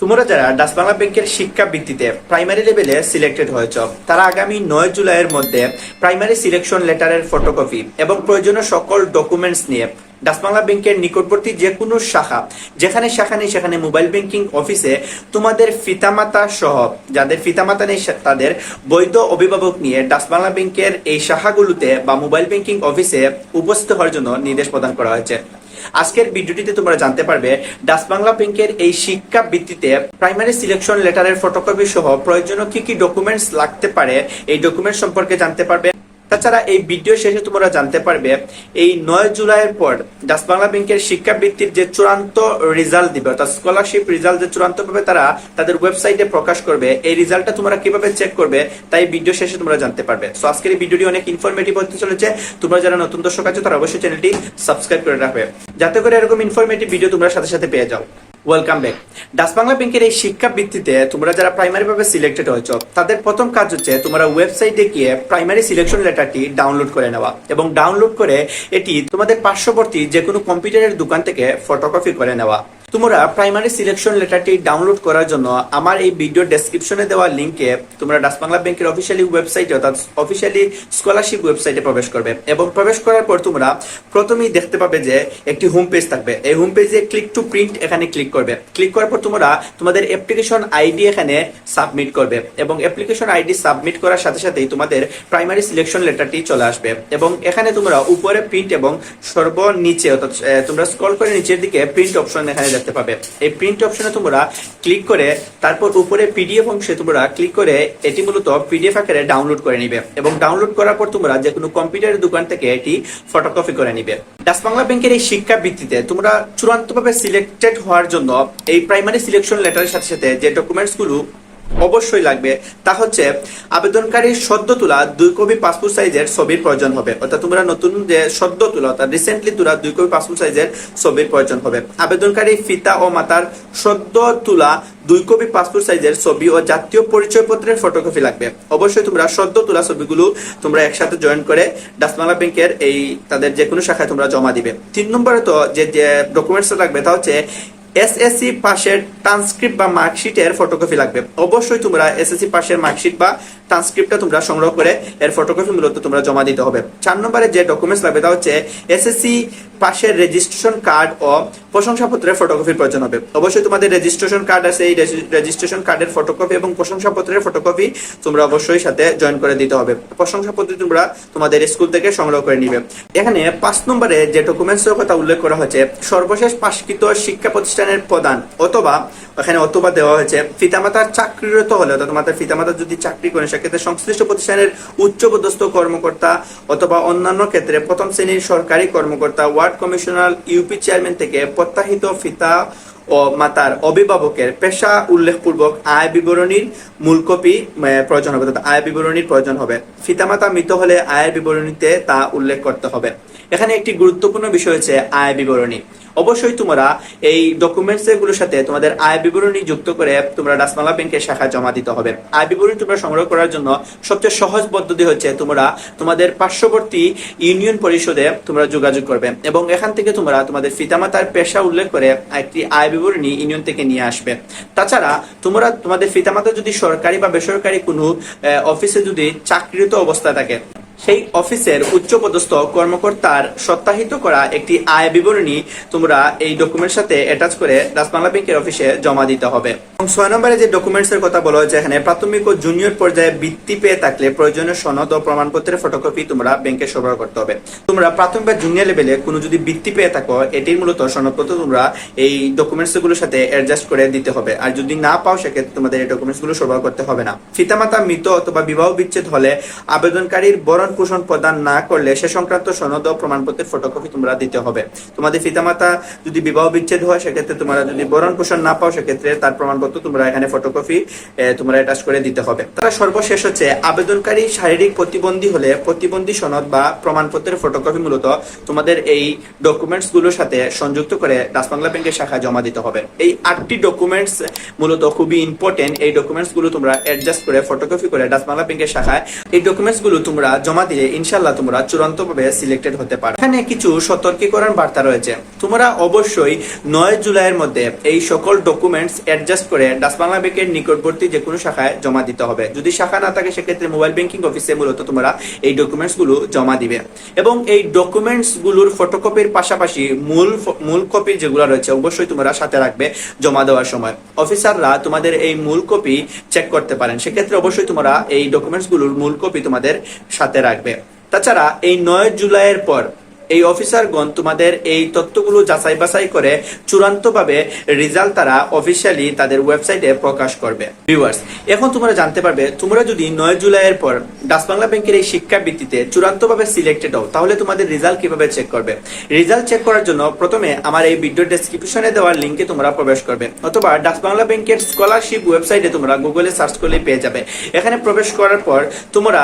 তোমরা যারা ডাস বাংলা ব্যাংকের শিক্ষা ভিত্তিতে প্রাইমারি লেভেলে সিলেক্টেড হয়েছ, তারা আগামী নয় জুলাইয়ের মধ্যে প্রাইমারি সিলেকশন লেটারের ফটোকপি এবং প্রয়োজনীয় সকল ডকুমেন্টস নিয়ে ডাস বাংলা ব্যাংকের নিকটবর্তী যে কোনো শাখা, যেখানে শাখা নেই সেখানে মোবাইল ব্যাংকিং অফিসে তোমাদের পিতামাতা সহ, যাদের পিতামাতা নেই তাদের বৈধ অভিভাবক নিয়ে ডাস বাংলা ব্যাংকের এই শাখাগুলোতে বা মোবাইল ব্যাংকিং অফিসে উপস্থিত হওয়ার জন্য নির্দেশ প্রদান করা হয়েছে। আজকের ভিডিওটিতে তোমরা জানতে পারবে ডাস বাংলা ব্যাংকের এই শিক্ষা ভিত্তিতে প্রাইমারি সিলেকশন লেটারের ফটোকপি সহ প্রয়োজনীয় কি কি ডকুমেন্টস লাগতে পারে, এই ডকুমেন্ট সম্পর্কে জানতে পারবে। তাছাড়া এই ভিডিও শেষে তোমরা জানতে পারবে, এই নয় জুলাইয়ের পর ডাস বাংলা ব্যাংকের শিক্ষা ভিত্তির যে চূড়ান্ত রেজাল্ট দিবে, অর্থাৎ স্কলারশিপ রেজাল্ট যে চূড়ান্ত ভাবে তারা তাদের ওয়েবসাইটে প্রকাশ করবে, এই রেজাল্টটা তোমরা কীভাবে চেক করবে, তাই ভিডিও শেষে তোমরা জানতে পারবে। সো আজকের এই ভিডিওটি অনেক ইনফরমেটিভ হতে চলেছে। তোমরা যারা নতুন দর্শক আছো, তারা অবশ্যই চ্যানেলটি সাবস্ক্রাইব করে রাখবে। যাতে করে এরকম ইনফরমেটিভ ভিডিও তোমরা সাথে সাথে পেয়ে যাও। ওয়েলকাম ব্যাক ডাস বাংলা ব্যাংকের এই শিক্ষা ভিত্তিতে তোমরা যারা প্রাইমারি ভাবে সিলেক্টেড হয়েছ, তাদের প্রথম কাজ হচ্ছে তোমরা ওয়েবসাইটে গিয়ে প্রাইমারি সিলেকশন লেটারটি ডাউনলোড করে নেওয়া এবং ডাউনলোড করে এটি তোমাদের পার্শ্ববর্তী যে কোনো কম্পিউটারের দোকান থেকে ফটোকপি করে নেওয়া। তোমরা প্রাইমারি সিলেকশন লেটারটি ডাউনলোড করার জন্য আমার এই ভিডিও ডেসক্রিপশনে দেওয়া লিঙ্কে তোমরা ডাস বাংলা ব্যাংকের অফিসিয়ালি ওয়েবসাইটে অর্থাৎ অফিসিয়ালি স্কলারশিপ ওয়েবসাইটে প্রবেশ করবে এবং প্রবেশ করার পর তোমরা প্রথমেই দেখতে পাবে যে একটি হোম পেজ থাকবে। এই হোম পেজে ক্লিক টু প্রিন্ট এখানে ক্লিক করবে। ক্লিক করার পর তোমরা তোমাদের অ্যাপ্লিকেশন আইডি এখানে সাবমিট করবে এবং অ্যাপ্লিকেশন আইডি সাবমিট করার সাথে সাথেই তোমাদের প্রাইমারি সিলেকশন লেটারটি চলে আসবে এবং এখানে তোমরা উপরে প্রিন্ট এবং সর্বনিচে অর্থাৎ তোমরা স্ক্রল করে নিচের দিকে প্রিন্ট অপশন এখানে দেখতে পাবে এই প্রিন্ট অপশনে তোমরা ক্লিক করে, তারপর উপরে পিডিএফ অংশে তোমরা ক্লিক করে, এটি মূলত পিডিএফ আকারে ডাউনলোড করে নিবে এবং ডাউনলোড করার পর তোমরা যে কোনো কম্পিউটারের দোকান থেকে এটি ফটোকপি করে নিবে। ডাস বাংলা ব্যাংকের এই শিক্ষা ভিত্তিতে তোমরা চূড়ান্তভাবে সিলেক্টেড হওয়ার জন্য এই প্রাইমারি সিলেকশন লেটারের সাথে সাথে যে ডকুমেন্টসগুলো অবশ্যই লাগবে। তা হচ্ছে আবেদনকারীর সদ্য তোলা দুই কপি পাসপোর্ট সাইজের ছবির প্রয়োজন হবে। অর্থাৎ তোমরা নতুন যে সদ্য তোলা, অর্থাৎ রিসেন্টলি তোলা দুই কপি পাসপোর্ট সাইজের ছবির প্রয়োজন হবে। আবেদনকারী পিতা ও মাতার সদ্য তোলা দুই কপি পাসপোর্ট সাইজের ছবি ও জাতীয় পরিচয় পত্রের ফটোকপি লাগবে। অবশ্যই তোমরা সদ্য তোলা ছবিগুলো তোমরা একসাথে জয়েন করে ডাস বাংলা ব্যাংকের এই তাদের যে কোনো শাখায় তোমরা জমা দিবে। তিন নম্বরে তো যে ডকুমেন্টস লাগবে তা হচ্ছে এসএসসি পাশের ট্রান্সক্রিপ্ট বা মার্কশিটের ফটোকপি লাগবে। অবশ্যই তোমরা এসএসসি পাশের মার্কশিট বা ট্রান্সক্রিপ্টটা তোমরা সংগ্রহ করে এর ফটোকপি মূলত তোমরা জমা দিতে হবে। চার নম্বরে যে ডকুমেন্টস লাগবে তা হচ্ছে এসএসসি পাশের রেজিস্ট্রেশন কার্ড ও প্রশংসাপত্রের ফটোকপির প্রয়োজন হবে। অবশ্যই তোমাদের রেজিস্ট্রেশন কার্ড আছে, এই রেজিস্ট্রেশন কার্ডের ফটোকপি এবং প্রশংসাপত্রের ফটোকপি তোমরা অবশ্যই সাথে জয়েন করে দিতে হবে। প্রশংসাপত্র তোমরা তোমাদের স্কুল থেকে সংগ্রহ করে নিবে। এখানে পাঁচ নম্বরে যে ডকুমেন্টস এর কথা উল্লেখ করা হয়েছে, সর্বশেষ পাশকৃত শিক্ষা প্রতিষ্ঠানের প্রদান অথবা এখানে অথবা দেওয়া হয়েছে, পিতামাতার চাকরিরত হলে, অর্থাৎ তোমাদের পিতামাতা যদি চাকরি করেন সেক্ষেত্রে সংশ্লিষ্ট প্রতিষ্ঠানের উচ্চপদস্থ কর্মকর্তা অথবা অন্যান্য ক্ষেত্রে প্রথম শ্রেণির সরকারি কর্মকর্তা, ওয়ার্ড কমিশনার, ইউপি চেয়ারম্যান থেকে প্রত্যাহিত ফিতা ও মাতার অভিভাবকের পেশা উল্লেখপূর্বক আয় বিবরণীর মূল কপি প্রয়োজন হবে। অর্থাৎ আয় বিবরণীর প্রয়োজন হবে। ফিতামাতা মৃত হলে আয়ের বিবরণীতে তা উল্লেখ করতে হবে। এখানে একটি গুরুত্বপূর্ণ বিষয় হচ্ছে আয় বিবরণী। অবশ্যই তোমরা এই ডকুমেন্টস এগুলোর সাথে তোমাদের আয় বিবরণী যুক্ত করে তোমরা ডাসমালা ব্যাংকের শাখা জমা দিতে হবে। আয় বিবরণী তোমরা সংগ্রহ করার জন্য সবচেয়ে সহজ পদ্ধতি হচ্ছে তোমরা তোমাদের পার্শ্ববর্তী ইউনিয়ন পরিষদে তোমরা যোগাযোগ করবে এবং এখান থেকে তোমরা তোমাদের পিতামাতার পেশা উল্লেখ করে একটি আয় বিবরণী ইউনিয়ন থেকে নিয়ে আসবে। তাছাড়া তোমরা তোমাদের পিতামাতা যদি সরকারি বা বেসরকারি কোনো অফিসে যদি চাকরিরত অবস্থা থাকে সেই অফিসের উচ্চপদস্থ কর্মকর্তার সত্যাহিত করা একটি আয় বিবরণী তোমরা এই ডকুমেন্টের সাথে অ্যাটাচ করে ডাচ বাংলা ব্যাংকের অফিসে জমা দিতে হবে। এবং ছয় নম্বরে যে ডকুমেন্টস এর কথা বলা হয়েছে এখানে প্রাথমিক ও জুনিয়র পর্যায়ে বৃত্তি পেয়ে থাকলে প্রয়োজনীয় সনদ ও প্রমাণপত্রের ফটোকপি তোমরা ব্যাংকে সরবরাহ করতে হবে। তোমরা প্রাথমিক বা জুনিয়র লেভেলে কোনো যদি বৃত্তি পেয়ে থাকো, এটির মূলত সনদপত্র তোমরা এই ডকুমেন্টসগুলোর সাথে অ্যাডজাস্ট করে দিতে হবে। আর যদি না পাও, সেক্ষেত্রে তোমাদের এই ডকুমেন্টসগুলো সরবরাহ করতে হবে না। পিতামাতা, মৃত অথবা বিবাহ বিচ্ছেদ হলে আবেদনকারীর বরণ পোষণ প্রদান না করলে সে সংক্রান্ত সনদ ও প্রমাণপত্রের ফটোকপি তোমরা দিতে হবে। তোমাদের পিতামাতা যদি বিবাহ বিচ্ছেদ হয়, সেক্ষেত্রে তোমরা যদি বরণ পোষণ না পাও, সেক্ষেত্রে তার প্রমাণপত্র তোমরা এখানে ফটোকপি তোমরা অ্যাটাচ করে দিতে হবে। তারা সর্বশেষ হচ্ছে, আবেদনকারী শারীরিক প্রতিবন্ধী হলে প্রতিবন্ধী সনদ বা প্রমাণপত্রের ফটোকপি মূলত তোমাদের এই ডকুমেন্টসগুলোর সাথে সংযুক্ত করে ডাচ বাংলা ব্যাংকের শাখায় জমা দিতে হবে। এই আটটি ডকুমেন্টস মূলত খুবই ইম্পর্টেন্ট এই ডকুমেন্টসগুলো তোমরা অ্যাডজাস্ট করে ফটোকপি করে ডাচ বাংলা ব্যাংকের শাখায় এই ডকুমেন্টসগুলো তোমরা জমা জমা দিলে ইনশাল্লাহ তোমরা চূড়ান্তভাবে সিলেক্টেড হতে পারো। এখানে কিছু সতর্কীকরণ বার্তা রয়েছে। তোমরা অবশ্যই নয় জুলাইয়ের মধ্যে এই সকল ডকুমেন্টস অ্যাডজাস্ট করে ডাস বাংলা ব্যাংকের নিকটবর্তী যে কোনো শাখায় জমা দিতে হবে। যদি শাখা না থাকে, সেক্ষেত্রে মোবাইল ব্যাংকিং অফিসে মূলত তোমরা এই ডকুমেন্টসগুলো জমা দিবে। এবং এই ডকুমেন্টসগুলোর ফটোকপির পাশাপাশি মূল মূল কপি যেগুলো রয়েছে, অবশ্যই তোমরা সাথে রাখবে জমা দেওয়ার সময়। অফিসাররা তোমাদের এই মূল কপি চেক করতে পারেন। সেক্ষেত্রে অবশ্যই তোমরা এই ডকুমেন্টসগুলোর মূল কপি তোমাদের সাথে রাখবে। তাছাড়া এই নয় জুলাইয়ের পর এই অফিসারগণ তোমাদের এই তথ্যগুলো যাচাই বাছাই করে চূড়ান্তভাবে রেজাল্ট তারা অফিসিয়ালি তাদের ওয়েবসাইটে প্রকাশ করবে। ভিউয়ার্স এখন তোমরা জানতে পারবে, তোমরা যদি নয় জুলাইয়ের পর ডাস বাংলা ব্যাংকের এই শিক্ষা ভিত্তিতে চূড়ান্তভাবে সিলেক্টেড হও, তাহলে তোমাদের রেজাল্ট কীভাবে চেক করবে? রেজাল্ট চেক করার জন্য প্রথমে আমার এই ভিডিও ডেসক্রিপশনে দেওয়ার লিঙ্কে তোমরা প্রবেশ করবে, অথবা ডাস বাংলা ব্যাংকের স্কলারশিপ ওয়েবসাইটে তোমরা গুগলে সার্চ করলে পেয়ে যাবে। এখানে প্রবেশ করার পর তোমরা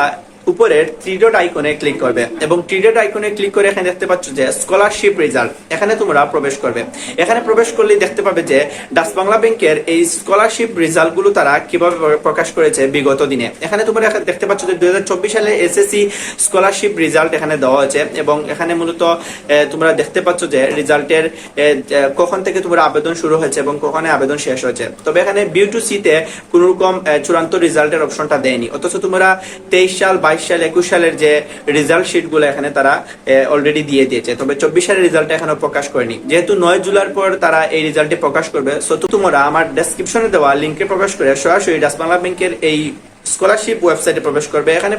উপরের থ্রি ডট আইকনে ক্লিক করবে এবং থ্রি ডট আইকনে ক্লিক করে এখানে দেখতে পাচ্ছ যে স্কলারশিপ রেজাল্ট এখানে তোমরা প্রবেশ করবে। এখানে প্রবেশ করলেই দেখতে পাবে যে ডাস বাংলা ব্যাংকের এই স্কলারশিপ রেজাল্টগুলো তারা কীভাবে প্রকাশ করেছে বিগত দিনে। এখানে তোমরা দেখতে পাচ্ছ যে দুই সালে এসএসসি স্কলারশিপ রেজাল্ট এখানে দেওয়া হয়েছে এবং এখানে মূলত তোমরা দেখতে পাচ্ছ যে রেজাল্টের কখন থেকে তোমরা আবেদন শুরু হয়েছে এবং কখন আবেদন শেষ হয়েছে। তবে এখানে বিউ টু সিতে কোন রকম চূড়ান্ত রেজাল্টের অপশনটা দেয়নি। অথচ তোমরা তেইশ সাল, বাইশ সাল, একুশ সালের যে রেজাল্ট শিটগুলো এখানে তারা অলরেডি দিয়ে দিয়েছে। তবে চব্বিশ সালের রেজাল্ট এখনও প্রকাশ করেনি। যেহেতু নয় জুলাই পর তারা এই রেজাল্টটি প্রকাশ করবে সো তোমরা আমার ডেসক্রিপশনে দেওয়া লিঙ্কে প্রকাশ করে সরাসরি ডাসবাংলা ব্যাংকের এই স্কলারশিপ ওয়েবসাইটে প্রবেশ করবে। এখানে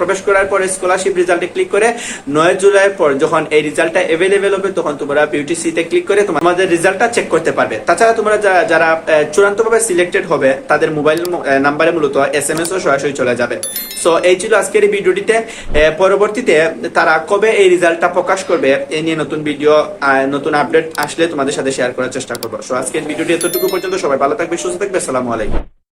প্রবেশ করার পরে স্কলারশিপ রেজাল্টে ক্লিক করে নয় জুলাইয়ের পর যখন এই রেজাল্টটা অ্যাভেলেবেল হবে, তখন তোমরা বিউটিসিতে ক্লিক করে তোমাদের রেজাল্টটা চেক করতে পারবে। তাছাড়া তোমরা যারা চূড়ান্তভাবে সিলেক্টেড হবে, তাদের মোবাইল নাম্বারে মূলত এস এম এস ও সরাসরি চলে যাবে। সো এই ছিল আজকের এই ভিডিওটিতে। পরবর্তীতে তারা কবে এই রেজাল্টটা প্রকাশ করবে এই নিয়ে নতুন ভিডিও নতুন আপডেট আসলে তোমাদের সাথে শেয়ার করার চেষ্টা করব। সো আজকের ভিডিওটি এতটুকু পর্যন্ত সবাই ভালো থাকবে, সুস্থ থাকবে, আসসালামু আলাইকুম।